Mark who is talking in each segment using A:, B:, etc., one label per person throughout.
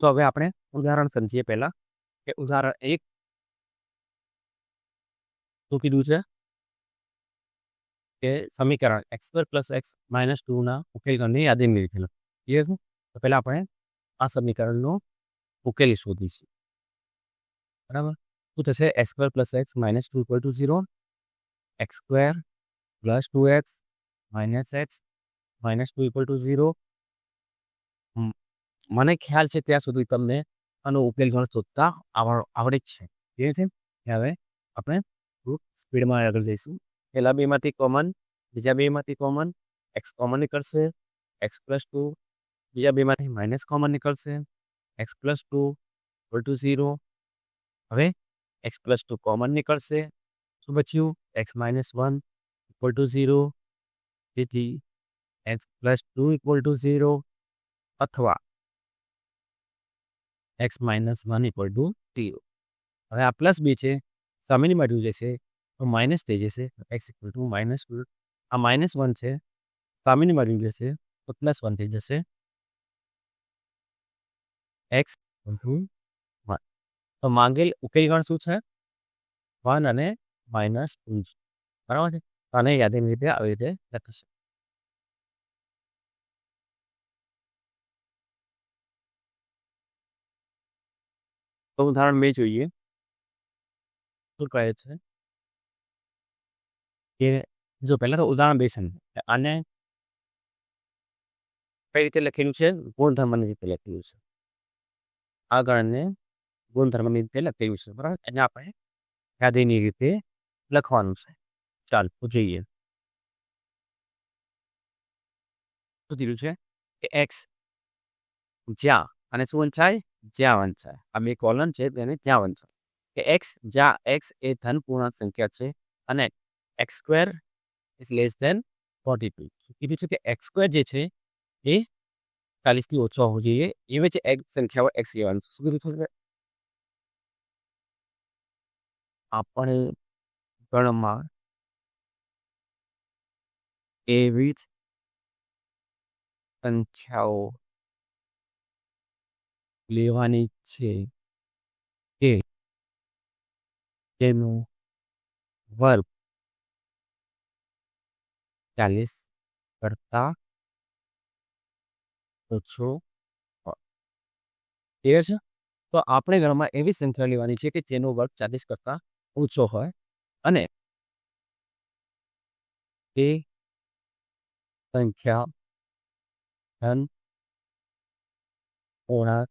A: तो हम अपने उदाहरण समझिए पहला उदाहरण एक तो कीधु के समीकरण x square plus x minus two ना उकेल करने याद नहीं लीखेल ठीक है तो पहले अपने आ समीकरण नो उकेल शोधी बराबर शू थे x square plus x minus two equal to zero x square plus two x minus x minus two equal to zero મને ખ્યાલ છે ત્યાં સુધી તમને આનો ઉકેલ ગણ શોધતા આવડે જ છે જે છે હવે આપણે સ્પીડમાં આગળ જઈશું પહેલાં બેમાંથી કોમન બીજા બેમાંથી કોમન એક્સ કોમન નીકળશે એક્સ પ્લસ ટુ બીજા બેમાંથી માઇનસ કોમન નીકળશે x plus two equal to zero હવે એક્સ પ્લસ ટુ કોમન નીકળશે શું બચ્યું x minus one equal to zero તેથી x plus two equal to zero અથવા x minus one equal to to હવે આ પ્લસ બી છે સામેની બાજુ જશે તો માઇનસ થઈ જશે x equal to minus two આ માઇનસ વન છે સામેની બાજુ જશે તો પ્લસ વન થઈ જશે એક્સ ઇક્વલ ટુ વન તો માંગેલ ઉકેલગણ શું છે વન અને માઇનસ ટુ બરાબર છે અને યાદી રીતે આવી રીતે લખશે ઉદાહરણ બે જોઈએ શું કહે છે કે જો પહેલાં તો ઉદાહરણ બે છે આને કઈ રીતે લખેલું છે ગુણધર્મની રીતે લખેલું છે આગળને ગુણધર્મની રીતે લખેલું છે બરાબર એને આપણે યાદીની રીતે લખવાનું છે ચાલો જોઈએ શું દીધું છે કે એક્સ જ્યાં અને શું થાય જ્યાવન છે આ બે કોલમ છે તેને જ્યાવન છે કે એક્સ જ્યાં એક્સ એ ધન પૂર્ણાંક સંખ્યા છે અને x square is less than forty two કીધું છે કે એક્સ સ્ક્વેર જે છે એ ચાલીસથી ઓછો હોવો જોઈએ એવી જ એક સંખ્યાઓ એક્સ લેવાનું શું કીધું છે આપેલ ગણમાં એવી જ સંખ્યાઓ લેવાની છે કે તેનું વર્ગ ચાલીસ કરતા ઓછો ક્લિયર છે તો આપણે ઘરમાં એવી સંખ્યા લેવાની છે કે જેનો વર્ગ ચાલીસ કરતા ઓછો હોય અને તે સંખ્યા ધન પૂર્ણાંક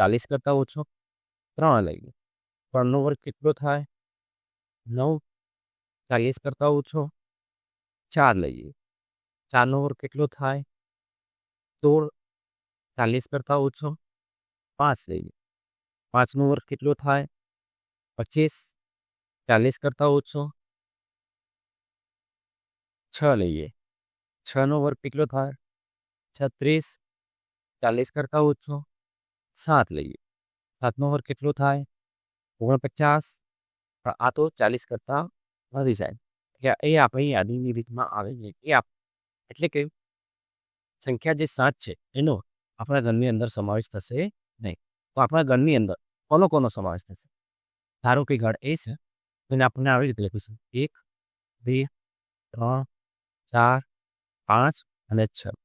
A: 40 करता हूं 3 ले लिए 9 નો વર્ગ કેટલો થાય 9 40 કરતા ઉછો 4 લઈ 4 નો વર્ગ કેટલો થાય 2 40 કરતા ઉછો 5 લઈ 5 નો વર્ગ કેટલો થાય 25 40 કરતા ઉછો 6 લઈ 6 નો વર્ગ કેટલો થાય 36 40 કરતા ઉછો 7 એટલે 10 વર્ક કે ફ્લો થાય 49 + 1 તો 40 કરતા વધી જાય કે આ એ આ ભઈ આધીમી વિધમાં આવે કે કે એટલે કે સંખ્યા જે 7 છે એનો આપણા ગણની અંદર સમાવિષ્ટ થશે નહીં તો આપણા ગણની અંદર કોનો સમાવેશ થશે 8 કે ગણ એ છે અને આપણે આવી રીતે લખીશું 1 2 3 4 5 અને 6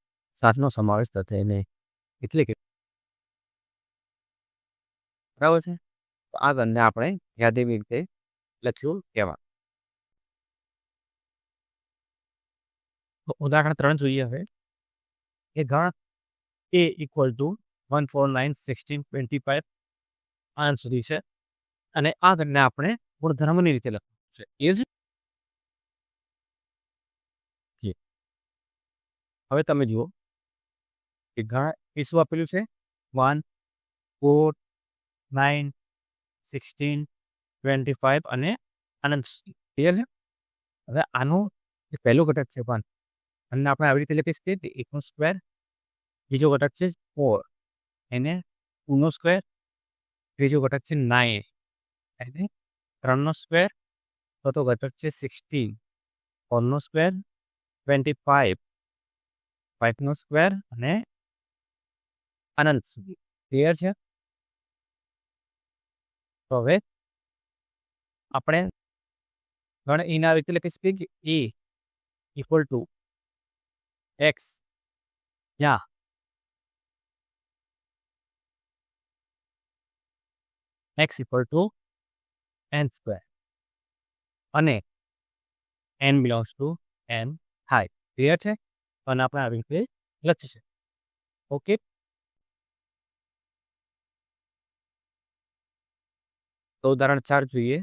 A: 7 નો સમાવેશ થતો એટલે બરાબર છે તો આ ગણને આપણે યાદીવી રીતે લખ્યું કહેવા ઉદાહરણ ત્રણ જોઈએ હવે એ ગણ A equal to one four nine sixteen twenty five આનંદ સુધી છે અને આ ગણને આપણે ગુણધર્મની રીતે લખવું છે એ જ હવે તમે જુઓ કે ઘણા ઈસુ આપેલું છે વન ફોર 9 16 25 અને અનંત છે હવે આનો પelho ઘટક છે પણ અને આપણે આવી રીતે લખી સ્કેટ 1 નો સ્ક્વેર જે જો ઘટક છે 4 અને 19 નો સ્ક્વેર જે જો ઘટક છે 9 એને 29 નો સ્ક્વેર તો તો ઘટક છે 16 19 નો સ્ક્વેર 25 59 નો સ્ક્વેર અને અનંત છે તૈયાર છે సరే आपले गण ईना ರೀತಿ લખી શકો a = x જ્યાં x = n² અને n belongs to n high રીઅચ છે અને આપણે આ રીતે લખી છે ઓકે તો ઉદાહરણ ચાર જોઈએ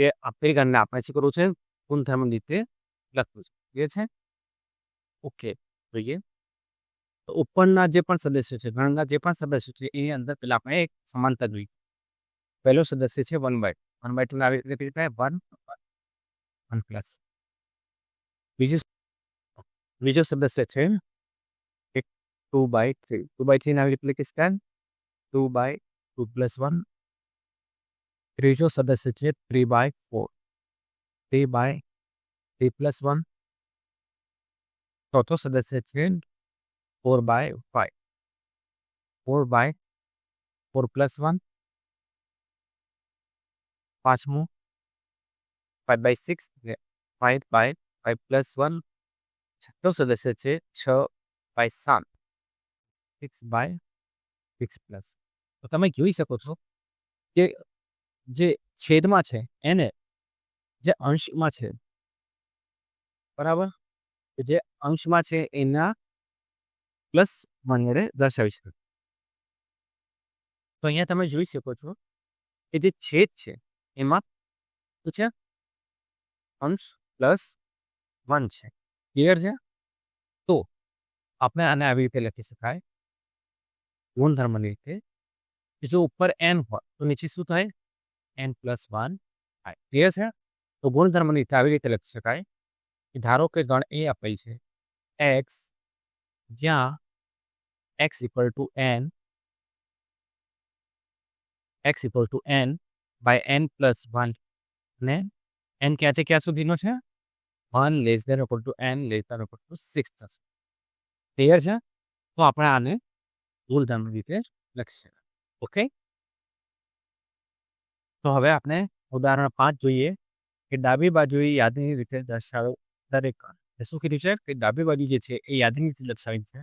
A: કે અફ્રિકાને આપણે શું કરવું છે પૂંથામાં રીતે લખવું છે એ છે ઓકે જોઈએ તો ઉપરના જે પણ સદસ્યો છે ગણના જે પણ સદસ્યો છે એની અંદર પહેલાં આપણે એક સમાનતા જોઈએ પહેલો સદસ્ય છે one by one by two આવી રીતે થાય વન વન પ્લસ બીજો બીજો સદસ્ય છે એક two by three two by થ્રીને આવી રીતે લખી શકાય two by two plus one ratio सदस्य चाहिए three by four three by three plus one चौथो सदस्य चाहिए four by five four by four plus one पाँचवों five by six five by five plus one छठो सदस्य છે छ बाय सात six by six plus तो तब જોઈ શકો છો કે जे छेद मा छे एन ए जे अंश मा छे बराबर जे अंश मा छे ए ना प्लस 1 ने दशविक्ष तो यहां तुम्हें જોઈ શકો છો કે જે છેદ છે એ માત્ર તો છે अंश प्लस 1 છે કેર છે તો આપણે આને આવી રીતે લખી શકાય હું ધર્મની કે જે ઉપર n હોય તો નીચે સુકાય एन प्लस वन आई क्लियर है तो गुणधर्म रीत आ रीते लख सक धारो कि गण ए अपेल एक्स ज्या x equal to n x equal to n by n plus one ने एन क्या है क्या सुधी ना one less than equal to n less than equal to six clear है तो आप आने गुणधर्म रीते लख सकते ओके તો હવે આપણે ઉદાહરણ પાંચ જોઈએ કે ડાબી બાજુએ યાદની રીતે દર્શાવે દરેક શું કીધું છે કે ડાબી બાજુ જે છે એ યાદની રીતે દર્શાવી છે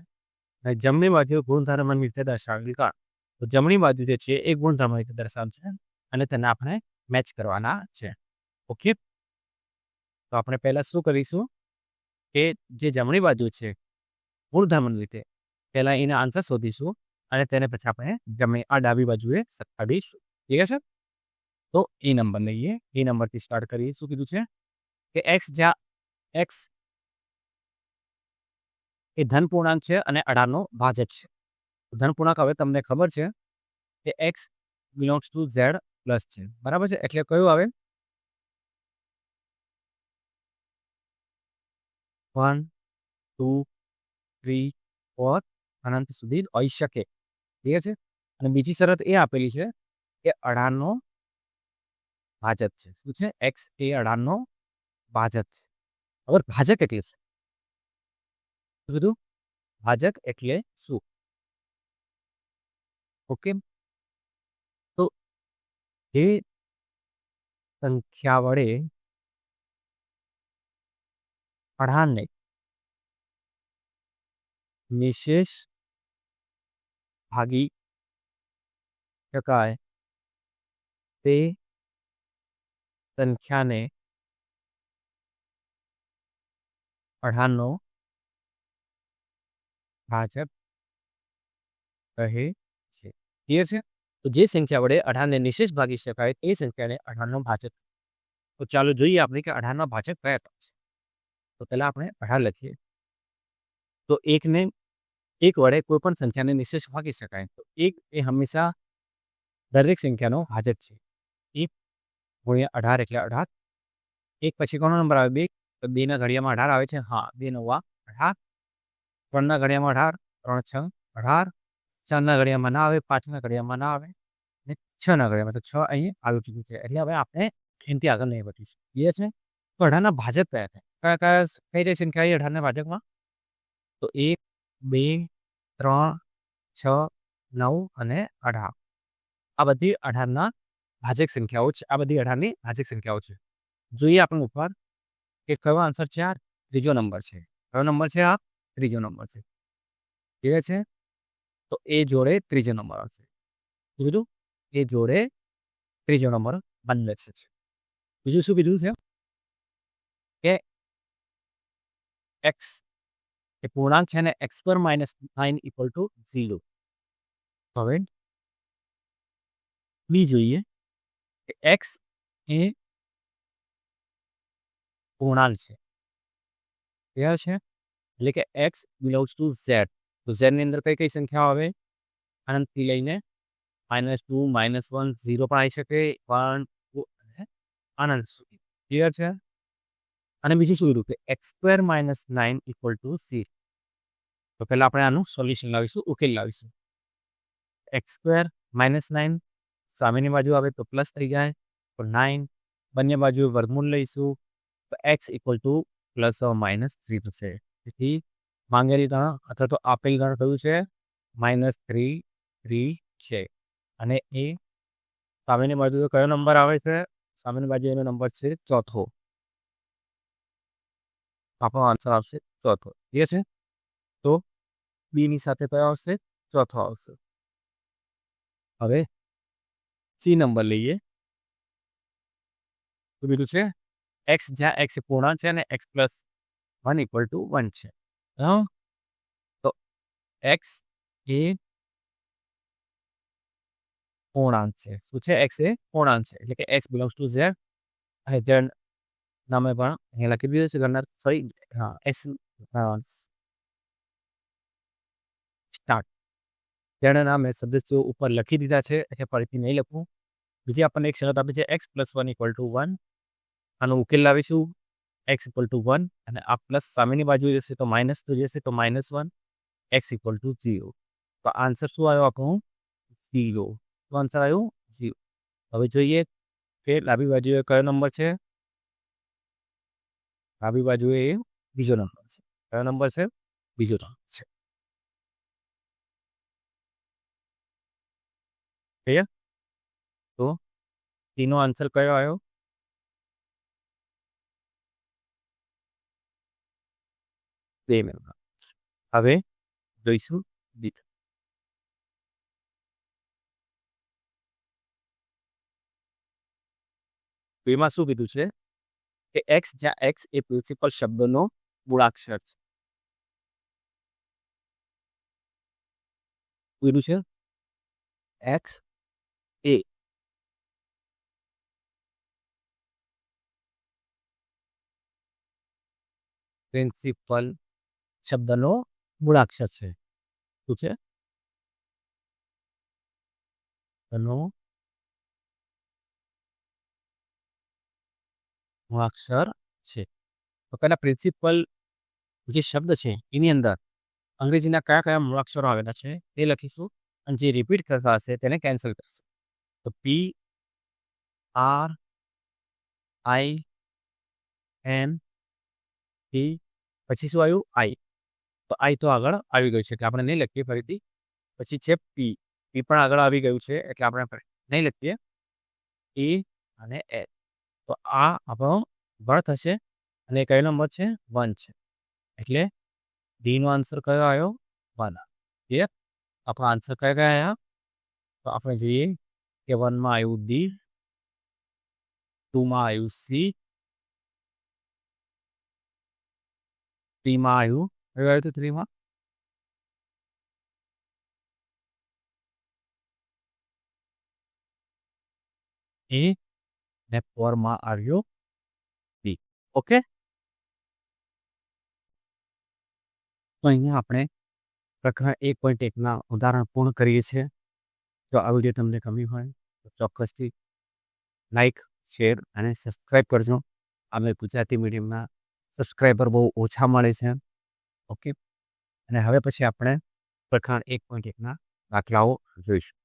A: અને જમણી બાજુ ગુણધર્મની રીતે દર્શાવેલી કણ તો જમણી બાજુ જે છે એ ગુણધર્મ રીતે દર્શાવે છે અને તેને આપણે મેચ કરવાના છે ઓકે તો આપણે પહેલાં શું કરીશું કે જે જમણી બાજુ છે ગુણધર્મની રીતે પહેલાં એના આન્સર શોધીશું અને તેને પછી આપણે જમણી આ ડાબી બાજુએ સરખાવીશું ઠીક છે તો એ નંબર લઈએ એ નંબરથી સ્ટાર્ટ કરીએ શું કીધું છે કે એક્સ જ્યાં એક્સ એ ધન પૂર્ણાંક છે અને અઢારનો ભાજક છે ધન પૂર્ણાંક હવે તમને ખબર છે કે x belongs to Z plus છે બરાબર છે એટલે કયું આવે વન ટુ થ્રી ફોર અનંત સુધી હોઈ શકે ઠીક છે અને બીજી શરત એ આપેલી છે કે અઢારનો ભાજપ છે શું છે એક્સ એ અઢારનો ભાજપ છે હવે ભાજક એટલે શું શું કીધું ભાજક એટલે શું ઓકે તો જે સંખ્યા વડે અઢારને નિશેષ ભાગી શકાય તે इनकाने 98 भाजक कहे छे क्लियर छे तो जे संख्या વડે 18 ને નિशेष भाग イ શકાય એ સંખ્યાને 98 भाजક ઓ ચાલો જોઈએ આપણે કે 18 ના ભાજક કેટ છે તો એટલે આપણે બહાર લખીએ તો 1 ને 1 વડે કોઈ પણ સંખ્યાને નિशेष ભાગી શકાય તો 1 એ હંમેશા દરેક સંખ્યાનો भाजક છે 뭐 ये 18 એટલે 18 એક પચીકોનો નંબર આવે બે બે ના ઘડિયામાં 18 આવે છે હા બે નો વા 18 ત્રણ ના ઘડિયામાં 18 ત્રણ છ 18 ચાર ના ઘડિયામાં ના આવે પાંચ ના ઘડિયામાં ના આવે ન છ ના ઘડિયામાં તો 6 અહીંયા આવી ચૂક્યું છે એટલે હવે આપણે गिनती આગળ નહીં વધતી છે એ છે પડના ભાજક થાય છે ક ક ફેરેસન કાયા ઢાના ભાજકમાં તો 1 2 3 6 9 અને 18 આ બધી 18 ના भाजक संख्याओं आ बदी अठार भाजक संख्याओं है जो ही अपने उपर कि कहो आंसर है आ तीजो नंबर है क्यों नंबर है आ तीजो नंबर से ठीक है तो ए जोड़े तीजो नंबर आज ए जोड़े तीजो नंबर बनने से बीजू शू कीधु के एक्स ए पूर्णाक है एक्स पर minus nine equal to zero हमें बी जो એક્સ એ પૂર્ણાંક છે ક્લિયર છે એટલે કે એક્સ બિલોંગ્સ ટુ ઝેડ તો ઝેડની અંદર કઈ કઈ સંખ્યાઓ આવે અનંતથી લઈને minus two minus one zero પણ આવી શકે વન ટુ અનંત સુધી ક્લિયર છે અને બીજું શું કીધું કે x square minus nine equal to see તો પહેલાં આપણે આનું સોલ્યુશન લાવીશું ઉકેલ લાવીશું એક્સ સ્ક્વેર માઇનસ નાઇન सामीनी बाजू हमें तो प्लस थी जाए तो नाइन बने बाजू वर्मूल लीसु तो x equal to plus minus three थे मांगेली गण अथवा तो आप गण क्यू है माइनस थ्री थ्री है सामीनी बाजू क्यों नंबर आए थे सामीन बाजू नंबर से चौथो आप आंसर आपसे चौथो ये से? तो बी साथ क्या आ चौथो आ सी नंबर लीए तो बीजू हाँ? तो तो है एक्स ज्या एक्स पूर्णांक है x plus one equal to one है तो एक्स ए पूर्णांक है शू एक्स ए पूर्णांक है x belongs to Z Z नाम लखी दीदी सॉरी एक्स તેના નામે સદસ્યો ઉપર લખી દીધા છે એ ફરીથી નહીં લખવું બીજી આપણને એક શરત આપી છે X plus one equal to one આનો ઉકેલ લાવીશું એક્સ ઇક્વલ ટુ વન અને આ પ્લસ સામેની બાજુ જશે તો માઇનસ ટુ જશે તો minus one x equal to zero તો આન્સર શું આવ્યો આપણો ઝીરો તો આન્સર આવ્યો ઝીરો હવે જોઈએ કે ડાબી બાજુએ કયો નંબર છે ડાબી બાજુએ બીજો નંબર છે કયો નંબર છે બીજો નંબર છે તો તીનો આન્સર કયો આવ્યો તેમેનો હવે 200 બીટ એમાં શું કીધું છે કે x જ્યાં x એ પ્રિન્સિપલ શબ્દનો મૂળ અક્ષર છે પૂરીલું છે x એ પ્રિન્સિપલ શબ્દનો મૂળાક્ષર છે શું છે મૂળાક્ષર છે તો પેલા પ્રિન્સિપલ જે શબ્દ છે એની અંદર અંગ્રેજીના કયા કયા મૂળાક્ષરો આવેલા છે તે લખીશું અને જે રિપીટ કરતા હશે તેને કેન્સલ કરશું તો P R I N T પછી શું આવ્યું આઈ તો આઈ તો આગળ આવી ગયું છે એટલે આપણે નહીં લખીએ ફરીથી પછી છે પી પી પણ આગળ આવી ગયું છે એટલે આપણે નહીં લખીએ એ અને એ તો આ આપણો બળ હશે અને કયો નંબર છે વન છે એટલે ડીનો આન્સર કયો આવ્યો વન ક્લિયર આપણો આન્સર કયા કયા આવ્યા તો આપણે જોઈએ કે વનમાં આવ્યું દી તુમાં આવ્યું સી ટીમાં આવ્યું આવ્યું આવ્યું થ્રીમાં એ ને ફોરમાં આવ્યો બી ઓકે તો અહીંયા આપણે પ્રકરણ એક પોઈન્ટ એકના ઉદાહરણ પૂર્ણ કરીએ છીએ જો આ વિડીયો તમને ગમી હોય તો ચોક્કસથી લાઇક શેર અને સબસ્ક્રાઈબ કરજો અમે ગુજરાતી મીડિયમના સબસ્ક્રાઈબર બહુ ઓછા મળે છે ઓકે અને હવે પછી આપણે પ્રખાણ એક પોઈન્ટ એકના દાખલાઓ જોઈશું